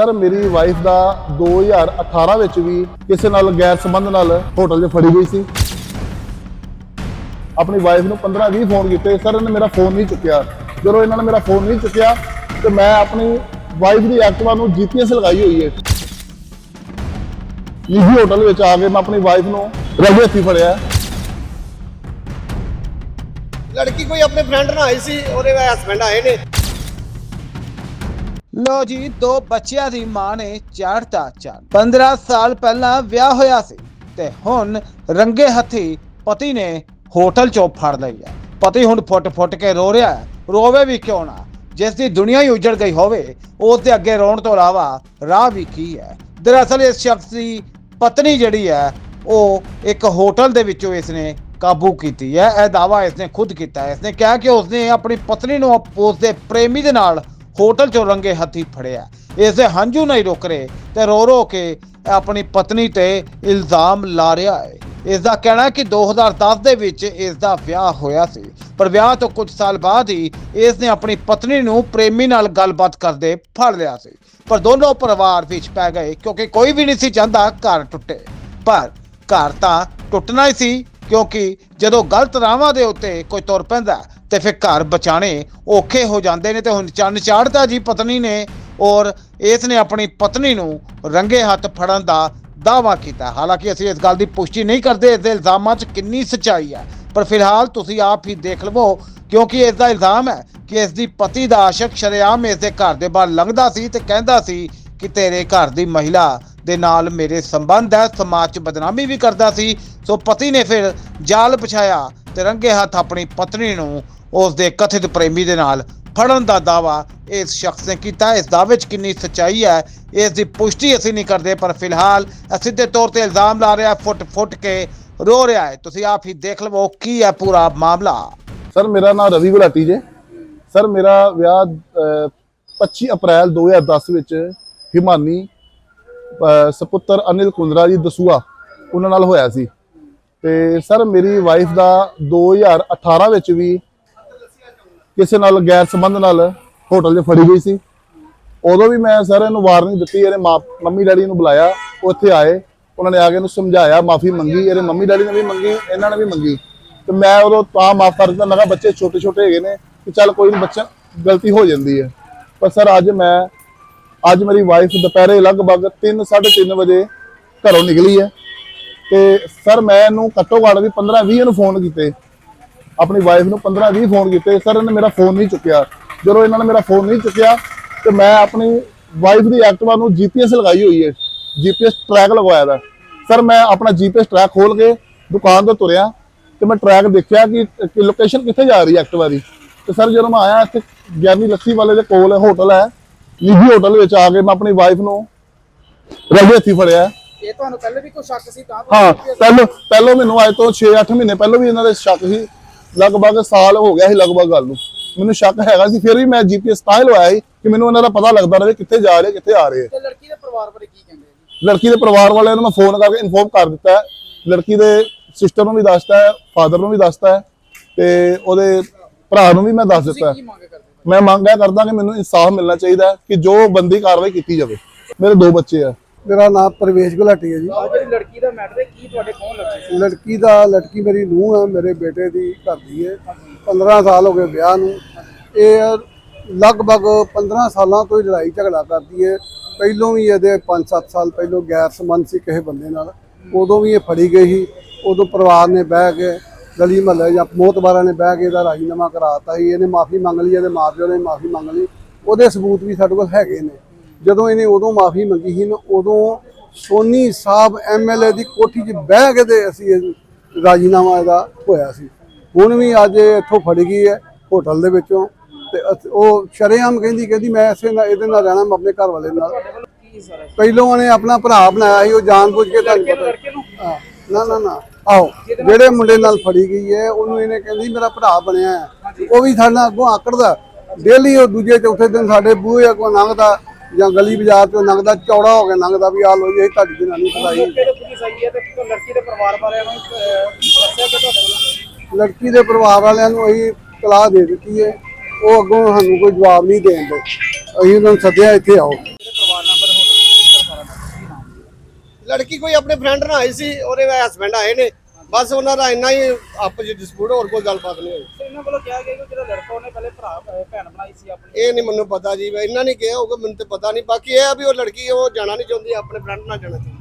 Sir, ਮੇਰੀ wife ਦਾ 2018 ਵਿੱਚ ਵੀ ਕਿਸੇ ਨਾਲ ਗੈਰ ਸੰਬੰਧ ਨਾਲ ਹੋਟਲ 'ਚ ਫੜੀ ਗਈ ਸੀ। ਆਪਣੀ ਵਾਈਫ ਨੂੰ 15-20 ਫੋਨ ਕੀਤੇ। ਸਰ, ਇਹਨੇ ਮੇਰਾ ਫੋਨ ਨਹੀਂ ਚੁੱਕਿਆ। ਜਦੋਂ ਇਹਨਾਂ ਨੇ ਮੇਰਾ ਫੋਨ ਨਹੀਂ ਚੁੱਕਿਆ, ਤੇ ਮੈਂ ਆਪਣੀ ਵਾਈਫ ਦੀ ਐਕਟਿਵਾ ਨੂੰ ਜੀਪੀਐਸ ਲਗਾਈ ਹੋਈ ਹੈ। ਨਿੱਜੀ ਹੋਟਲ ਵਿੱਚ ਆ ਕੇ ਮੈਂ ਆਪਣੀ ਵਾਈਫ ਨੂੰ ਰੰਗੇ ਹੱਥੀ ਫੜਿਆ। ਲੜਕੀ ਕੋਈ ਆਪਣੇ ਫਰੈਂਡ ਨਾਲ ਆਈ ਸੀ, ਉਹਦੇ ਹਸਬੰਡ ਆਏ ਨੇ। ਲੋ ਜੀ, ਦੋ ਬੱਚਿਆਂ ਦੀ ਮਾਂ ਨੇ ਚਾੜਤਾ ਚਾਲ 15 ਸਾਲ ਪਹਿਲਾਂ ਵਿਆਹ ਹੋਇਆ ਸੀ ਤੇ ਹੁਣ ਰੰਗੇ ਹੱਥੀ ਪਤੀ ਨੇ ਹੋਟਲ ਚੋਂ ਫੜ ਲਈ ਹੈ। ਪਤੀ ਹੁਣ ਫੁੱਟ-ਫੁੱਟ ਕੇ ਰੋ ਰਿਹਾ ਹੈ। ਰੋਵੇ ਵੀ ਕਿਉਂ ਨਾ? ਜਿਸ ਦੀ ਦੁਨੀਆ ਹੀ ਉਜੜ ਗਈ ਹੋਵੇ, ਉਸ ਦੇ ਅੱਗੇ ਰੋਣ ਤੋਂ ਇਲਾਵਾ ਰਾਹ ਵੀ ਕੀ ਹੈ? ਦਰਅਸਲ ਇਸ ਸ਼ਖਸ ਦੀ ਪਤਨੀ ਜਿਹੜੀ ਹੈ, ਉਹ ਇੱਕ ਹੋਟਲ ਦੇ ਵਿੱਚੋਂ ਇਸਨੇ ਕਾਬੂ ਕੀਤੀ ਹੈ। ਇਹ ਦਾਵਾ ਇਸਨੇ ਖੁਦ ਕੀਤਾ ਹੈ। ਇਸਨੇ ਕਿਹਾ ਕਿ ਉਸਨੇ ਆਪਣੀ ਪਤਨੀ ਨੂੰ ਉਸ ਦੇ ਪ੍ਰੇਮੀ ਦੇ ਨਾਲ ਹੋਟਲ ਚੋਂ ਰੰਗੇ ਹੱਥੀ ਫੜਿਆ। ਇਸ ਦੇ ਹੰਝੂ ਨਹੀਂ ਰੁਕ ਰਹੇ ਤੇ ਰੋ ਰੋ ਕੇ ਆਪਣੀ ਪਤਨੀ ਤੇ ਇਲਜ਼ਾਮ ਲਾ ਰਿਹਾ ਹੈ। ਇਸ ਦਾ ਕਹਿਣਾ ਹੈ ਕਿ 2010 ਦੇ ਵਿੱਚ ਇਸ ਦਾ ਵਿਆਹ ਹੋਇਆ ਸੀ, ਪਰ ਵਿਆਹ ਤੋਂ ਕੁਝ ਸਾਲ ਬਾਅਦ ਹੀ ਇਸ ਨੇ ਆਪਣੀ ਪਤਨੀ ਨੂੰ ਪ੍ਰੇਮੀ ਨਾਲ ਗੱਲਬਾਤ ਕਰਦੇ ਫੜ ਲਿਆ ਸੀ। ਪਰ ਦੋਨੋਂ ਪਰਿਵਾਰ ਵਿੱਚ ਪੈ ਗਏ ਕਿਉਂਕਿ ਕੋਈ ਵੀ ਨਹੀਂ ਸੀ ਚਾਹੁੰਦਾ ਘਰ ਟੁੱਟੇ। ਪਰ ਘਰ ਤਾਂ ਟੁੱਟਣਾ ਹੀ ਸੀ ਕਿਉਂਕਿ ਜਦੋਂ ਗਲਤ ਰਾਹਾਂ ਦੇ ਉੱਤੇ ਕੋਈ ਤੁਰ ਪੈਂਦਾ ਤੇ ਫਿਰ ਘਰ ਬਚਾਣੇ ਔਖੇ ਹੋ ਜਾਂਦੇ ਨੇ ਤੇ ਹੁਣ ਚੰਨ ਚਾੜਤਾ ਜੀ ਪਤਨੀ ਨੇ ਔਰ ਇਸ ਨੇ ਆਪਣੀ ਪਤਨੀ ਨੂੰ ਰੰਗੇ ਹੱਥ ਫੜਨ ਦਾ ਦਾਵਾ ਕੀਤਾ। ਹਾਲਾਂਕਿ ਅਸੀਂ ਇਸ ਗੱਲ ਦੀ ਪੁਸ਼ਟੀ ਨਹੀਂ ਕਰਦੇ, ਇਸ ਦੇ ਇਲਜ਼ਾਮਾਂ 'ਚ ਕਿੰਨੀ ਸੱਚਾਈ ਹੈ। ਪਰ ਫਿਲਹਾਲ ਤੁਸੀਂ ਆਪ ਹੀ ਦੇਖ ਲਵੋ, ਕਿਉਂਕਿ ਇਸ ਦਾ ਇਲਜ਼ਾਮ ਹੈ ਕਿ ਇਸ ਦੀ ਪਤੀ ਦਾ ਆਸ਼ਕ ਸ਼ਰੇਆਮ ਇਸ ਦੇ ਘਰ ਦੇ ਬਾਹਰ ਲੰਘਦਾ ਸੀ ਤੇ ਕਹਿੰਦਾ ਸੀ ਕਿ ਤੇਰੇ ਘਰ ਦੀ ਮਹਿਲਾ ਦੇ ਨਾਲ ਮੇਰੇ ਸੰਬੰਧ ਹੈ, ਸਮਾਜ 'ਚ ਬਦਨਾਮੀ ਵੀ ਕਰਦਾ ਸੀ। ਸੋ ਪਤੀ ਨੇ ਫਿਰ ਜਾਲ ਵਿਛਾਇਆ ਤੇ ਰੰਗੇ ਹੱਥ ਆਪਣੀ ਪਤਨੀ ਨੂੰ ਉਸ ਦੇ ਕਥਿਤ ਪ੍ਰੇਮੀ ਦੇ ਨਾਲ ਫੜਨ ਦਾ ਦਾਵਾ ਇਸ ਸ਼ਖਸ ਨੇ ਕੀਤਾ। ਇਸ ਦਾਅਵੇ 'ਚ ਕਿੰਨੀ ਸੱਚਾਈ ਹੈ ਇਸ ਦੀ ਪੁਸ਼ਟੀ ਅਸੀਂ ਨਹੀਂ ਕਰਦੇ ਪਰ ਫਿਲਹਾਲ ਸਿੱਧੇ ਤੌਰ ਤੇ ਇਲਜ਼ਾਮ ਲਾ ਰਿਹਾ ਫੁੱਟ ਫੁੱਟ ਕੇ ਰੋ ਰਿਹਾ ਹੈ। ਤੁਸੀਂ ਆਪ ਹੀ ਦੇਖ ਲਵੋ ਕੀ ਹੈ ਪੂਰਾ ਮਾਮਲਾ। ਸਰ ਮੇਰਾ ਨਾਮ ਰਵੀ ਗੁਲਾਟੀ ਜੇ। ਸਰ ਮੇਰਾ ਵਿਆਹ ਅਹ, 25 ਅਪ੍ਰੈਲ 2010 ਵਿੱਚ ਹਿਮਾਨੀ ਅਹ, ਸਪੁੱਤਰ ਅਨਿਲ ਕੁੰਦਰਾ ਜੀ ਦਸੂਆ ਉਹਨਾਂ ਨਾਲ ਹੋਇਆ ਸੀ। ਤੇ ਸਰ ਮੇਰੀ ਵਾਈਫ ਦਾ 2018 ਵਿੱਚ ਵੀ ਕਿਸੇ ਨਾਲ ਗੈਰ ਸੰਬੰਧ ਨਾਲ ਹੋਟਲ 'ਚ ਫੜੀ ਗਈ ਸੀ। ਉਦੋਂ ਵੀ ਮੈਂ ਸਰ ਇਹਨੂੰ ਵਾਰਨਿੰਗ ਦਿੱਤੀ ਇਹਦੇ ਮਾਂ, ਮੰਮੀ ਡੈਡੀ ਨੂੰ ਬੁਲਾਇਆ ਉਹ ਇੱਥੇ ਆਏ। ਉਹਨਾਂ ਨੇ ਆ ਕੇ ਇਹਨੂੰ ਸਮਝਾਇਆ, ਮਾਫੀ ਮੰਗੀ, ਇਹਦੇ ਮੰਮੀ ਡੈਡੀ ਨੇ ਵੀ ਮੰਗੀ, ਇਹਨਾਂ ਨੇ ਵੀ ਮੰਗੀ। ਤੇ ਮੈਂ ਉਦੋਂ ਤਾਂ ਮਾਫ ਕਰ ਦਿੱਤਾ, ਮੈਂ ਕਿਹਾ ਬੱਚੇ ਛੋਟੇ ਛੋਟੇ ਹੈਗੇ ਨੇ ਕਿ ਚੱਲ ਕੋਈ ਨਹੀਂ ਬੱਚਾ ਗਲਤੀ ਹੋ ਜਾਂਦੀ ਹੈ। ਪਰ ਸਰ ਅੱਜ ਮੈਂ, ਅੱਜ ਮੇਰੀ ਵਾਈਫ ਦੁਪਹਿਰੇ ਲਗਭਗ 3 3:30 ਵਜੇ ਘਰੋਂ ਨਿਕਲੀ ਹੈ। ਤੇ ਸਰ ਮੈਂ ਇਹਨੂੰ ਘੱਟੋ ਘੱਟ ਵੀ 15 20 ਨੂੰ ਫੋਨ ਕੀਤੇ। ਆਪਣੀ ਵਾਈਫ ਨੂੰ 15 20 ਫੋਨ ਕੀਤੇ ਸਰ ਇਹਨੇ ਮੇਰਾ ਫੋਨ ਨਹੀਂ ਚੁੱਕਿਆ। ਜਦੋਂ ਇਹਨਾਂ ਨੇ ਮੇਰਾ ਫੋਨ ਨਹੀਂ ਚੁੱਕਿਆ ਤੇ ਮੈਂ ਆਪਣੀ ਵਾਈਫ ਦੀ ਐਕਟਿਵਾ ਨੂੰ ਜੀਪੀਐਸ ਲਗਾਈ ਹੋਈ ਹੈ ਜੀਪੀਐਸ ਟਰੈਕ ਲਗਵਾਇਆ ਦਾ। ਸਰ ਮੈਂ ਆਪਣਾ ਜੀਪੀਐਸ ਟਰੈਕ ਖੋਲ ਕੇ ਦੁਕਾਨ ਤੋਂ ਤੁਰਿਆ ਤੇ ਮੈਂ ਟਰੈਕ ਦੇਖਿਆ ਕਿ ਕਿ ਲੋਕੇਸ਼ਨ ਕਿੱਥੇ ਜਾ ਰਹੀ ਹੈ ਐਕਟਿਵਾ ਦੀ। ਤੇ ਸਰ ਜਦੋਂ ਮੈਂ ਆਇਆ ਇੱਥੇ ਗਿਆਨੀ ਲੱਸੀ ਵਾਲੇ ਦੇ ਕੋਲ ਹੋਟਲ ਹੈ ਨਿੱਜੀ ਹੋਟਲ ਵਿੱਚ ਆ ਕੇ ਮੈਂ ਆਪਣੀ ਵਾਈਫ ਨੂੰ ਰੰਗੇ ਹੱਥੀ ਫੜਿਆ। ਇਹ ਤੁਹਾਨੂੰ ਪਹਿਲੇ ਵੀ ਕੋਈ ਸ਼ੱਕ ਸੀ ਤਾਂ ਹਾਂ ਪਹਿਲੋਂ ਪਹਿਲੋਂ ਮੈਨੂੰ ਅੱਜ ਤੋਂ 6-8 ਮਹੀਨੇ ਪਹਿਲੋਂ ਵੀ ਇਹਨਾਂ ਦੇ ਸ਼ੱਕ ਸੀ। ਲਗਭਗ ਸਾਲ ਹੋ ਗਿਆ ਸੀ ਲਗਭਗ ਗੱਲ ਨੂੰ। ਮੈਨੂੰ ਸ਼ੱਕ ਹੈਗਾ ਸੀ ਫਿਰ ਵੀ ਮੈਂ ਜੀਪੀਐਸ ਤਾਂ ਹੀ ਲਵਾਇਆ ਸੀ ਕਿ ਮੈਨੂੰ ਇਹਨਾਂ ਦਾ ਪਤਾ ਲੱਗਦਾ ਰਹੇ ਕਿੱਥੇ ਜਾ ਰਹੇ ਕਿੱਥੇ ਆ ਰਹੇ ਤੇ ਲੜਕੀ ਦੇ ਪਰਿਵਾਰ ਬਾਰੇ ਕੀ ਕਹਿੰਦੇ ਲੜਕੀ ਦੇ ਪਰਿਵਾਰ ਵਾਲਿਆਂ ਨੂੰ ਮੈਂ ਫੋਨ ਕਰਕੇ ਇਨਫੋਰਮ ਕਰ ਦਿੱਤਾ ਹੈ। ਲੜਕੀ ਦੇ ਸਿਸਟਰ ਨੂੰ ਵੀ ਦੱਸਤਾ ਹੈ ਫਾਦਰ ਨੂੰ ਵੀ ਦੱਸਤਾ ਹੈ ਤੇ ਉਹਦੇ ਭਰਾ ਨੂੰ ਵੀ ਮੈਂ ਦੱਸ ਦਿੱਤਾ ਹੈ। ਮੈਂ ਮੰਗ ਇਹ ਕਰਦਾ ਕਿ ਮੈਨੂੰ ਇਨਸਾਫ ਮਿਲਣਾ ਚਾਹੀਦਾ ਹੈ ਕਿ ਜੋ ਬੰਦੀ ਕਾਰਵਾਈ ਕੀਤੀ ਜਾਵੇ। ਮੇਰੇ ਦੋ ਬੱਚੇ ਆ। ਮੇਰਾ ਨਾਮ ਪ੍ਰਵੇਸ਼ ਗੁਲਾਟੀ ਹੈ ਜੀ। ਆ ਜਿਹੜੀ ਲੜਕੀ ਦਾ ਮੈਟਰ ਹੈ ਕੀ ਤੁਹਾਡੇ ਕੋਲ ਲੱਗੀ ਸੀ? ਲੜਕੀ ਦਾ ਲੜਕੀ ਮੇਰੀ ਨੂੰਹ ਹੈ ਮੇਰੇ ਬੇਟੇ ਦੀ ਘਰ ਦੀ ਹੈ। 15 ਸਾਲ ਹੋ ਗਏ ਵਿਆਹ ਨੂੰ। ਇਹ ਲਗਭਗ 15 ਸਾਲਾਂ ਤੋਂ ਹੀ ਲੜਾਈ ਝਗੜਾ ਕਰਦੀ ਹੈ। ਪਹਿਲੋਂ ਵੀ ਇਹਦੇ 5-7 ਸਾਲ ਪਹਿਲੋਂ ਗੈਰ ਸੰਬੰਧ ਸੀ ਕਿਸੇ ਬੰਦੇ ਨਾਲ। ਉਦੋਂ ਵੀ ਇਹ ਫੜੀ ਗਈ ਸੀ। ਉਦੋਂ ਪਰਿਵਾਰ ਨੇ ਬਹਿ ਕੇ ਗਲੀ ਮਹੱਲੇ ਜਾਂ ਮੋਤਬਾਰਾਂ ਨੇ ਬਹਿ ਕੇ ਇਹਦਾ ਰਾਜੀਨਾਮਾ ਕਰਾਤਾ ਸੀ। ਇਹਨੇ ਮਾਫੀ ਮੰਗ ਲਈ ਇਹਦੇ ਮਾਪਿਓ ਨੇ ਮਾਫੀ ਮੰਗ ਲਈ। ਉਹਦੇ ਸਬੂਤ ਵੀ ਸਾਡੇ ਕੋਲ ਹੈਗੇ ਨੇ। ਜਦੋਂ ਇਹਨੇ ਉਦੋਂ ਮਾਫੀ ਮੰਗੀ ਸੀ ਨਾ ਉਦੋਂ ਸੋਨੀ ਸਾਹਿਬ ਐਮਐਲਏ ਦੀ ਕੋਠੀ 'ਚ ਬਹਿ ਕੇ ਤੇ ਅਸੀਂ ਰਾਜੀਨਾਮਾ ਇਹਦਾ ਹੋਇਆ ਸੀ। ਹੁਣ ਵੀ ਅੱਜ ਇੱਥੋਂ ਫੜੀ ਗਈ ਹੈ ਹੋਟਲ ਦੇ ਵਿੱਚੋਂ ਤੇ ਉਹ ਸ਼ਰੇਆਮ ਕਹਿੰਦੀ ਕਹਿੰਦੀ ਮੈਂ ਇਸੇ ਨਾਲ ਇਹਦੇ ਨਾਲ ਰਹਿਣਾ ਮੈਂ ਆਪਣੇ ਘਰ ਵਾਲੇ ਨਾਲ ਪਹਿਲੋਂ ਉਹਨੇ ਆਪਣਾ ਭਰਾ ਬਣਾਇਆ ਸੀ ਉਹ ਜਾਣਬੁੱਝ ਕੇ ਤੁਹਾਨੂੰ ਪਤਾ। ਨਾ? ਨਾ ਨਾ ਆਓ ਜਿਹੜੇ ਮੁੰਡੇ ਨਾਲ ਫੜੀ ਗਈ ਹੈ ਉਹਨੂੰ ਇਹਨੇ ਕਹਿੰਦੀ ਮੇਰਾ ਭਰਾ ਬਣਿਆ ਹੈ। ਉਹ ਵੀ ਸਾਡੇ ਨਾਲ ਅੱਗੋਂ ਆਕੜਦਾ। ਡੇਲੀ ਉਹ ਦੂਜੇ ਚੌਥੇ ਦਿਨ ਸਾਡੇ ਬੂਹੇ ਅੱਗੋਂ ਲੰਘਦਾ। ਜਾਂ ਗਲੀ ਬਾਜ਼ਾਰ ਚੋਂ ਲੰਘਦਾ ਚੌੜਾ ਹੋ ਕੇ ਲੰਘਦਾ ਵੀ ਆ ਲੋ ਜੀ ਇਹ ਤੁਹਾਡੀ ਜਨਾਨੀ ਖਲਾਈ ਪੁਲਿਸ ਆਈ ਹੈ ਤੇ ਲੜਕੀ ਦੇ ਪਰਿਵਾਰ ਵਾਲਿਆਂ ਨੂੰ ਦੱਸਿਆ ਕਿ ਤੁਹਾਡੇ ਲੜਕੀ ਦੇ ਪਰਿਵਾਰ ਵਾਲਿਆਂ ਨੂੰ ਅਸੀਂ ਤਲਾਹ ਦੇ ਦਿੱਤੀ ਹੈ। ਉਹ ਅੱਗੋਂ ਸਾਨੂੰ ਕੋਈ ਜਵਾਬ ਨਹੀਂ ਦੇਣਦੇ ਅਸੀਂ ਉਹਨਾਂ ਨੂੰ ਸੱਦਿਆ ਇੱਥੇ ਆਓ। ਲੜਕੀ ਕੋਈ ਆਪਣੇ ਫਰੈਂਡ ਨਾਲ ਆਈ ਸੀ ਉਹਦੇ ਹਸਬੰਡ ਆਏ ਨੇ। ਬਸ ਉਹਨਾਂ ਦਾ ਇੰਨਾ ਹੀ ਆਪਸ ਵਿੱਚ ਡਿਸਪਿਊਟ ਹੋਰ ਕੋਈ ਗੱਲਬਾਤ ਨਹੀਂ ਹੋਈ। ਇਹਨਾਂ ਵੱਲੋਂ ਕਿਹਾ ਗਿਆ ਕਿ ਜਿਹੜਾ ਲੜਕਾ ਉਹਨੇ ਪਹਿਲੇ ਭਰਾ ਭੈਣ ਬਣਾਈ ਸੀ ਆਪਣੀ। ਇਹ ਨਹੀਂ ਮੈਨੂੰ ਪਤਾ ਜੀ ਇਹਨਾਂ ਨੇ ਕਿਹਾ ਹੋਊਗਾ ਮੈਨੂੰ ਤੇ ਪਤਾ ਨਹੀਂ। ਬਾਕੀ ਇਹ ਆ ਵੀ ਉਹ ਲੜਕੀ ਉਹ ਜਾਣਾ ਨਹੀਂ ਚਾਹੁੰਦੀ ਆਪਣੇ ਫਰੈਂਡ ਨਾਲ ਜਾਣਾ ਚਾਹੁੰਦੀ।